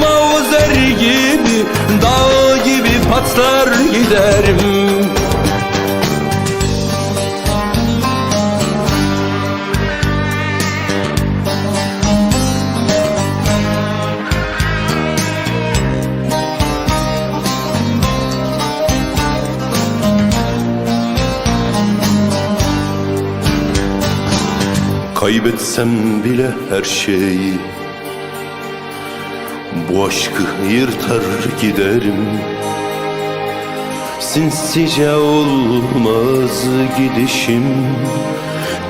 mavzer gibi Dağ gibi patlar giderim. Kaybetsem bile her şeyi Bu aşkı yırtar giderim. Sinsice olmaz gidişim.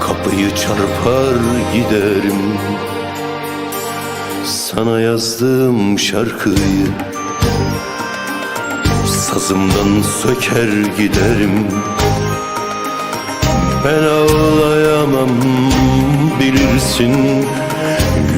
Kapıyı çarpar giderim. Sana yazdığım şarkıyı Sazımdan söker giderim. Ben ağlayamam bilirsin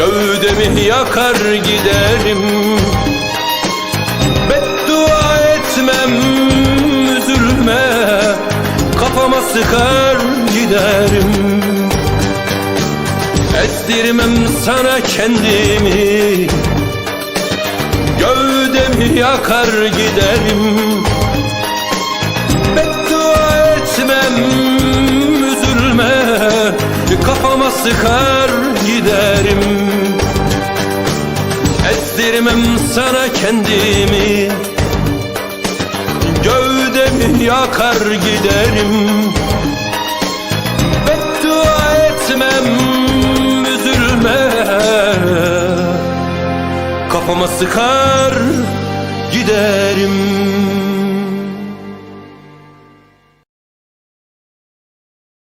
Gövdemi yakar giderim? Beddua etmem üzülme Kafama sıkar giderim. Ezdirmem sana kendimi Gövdemi yakar giderim? Beddua etmem üzülme Kafama sıkar giderim Ezdirmem sana kendimi. Gövdemi yakar giderim. Beddua etmem üzülme. Kafama sıkar giderim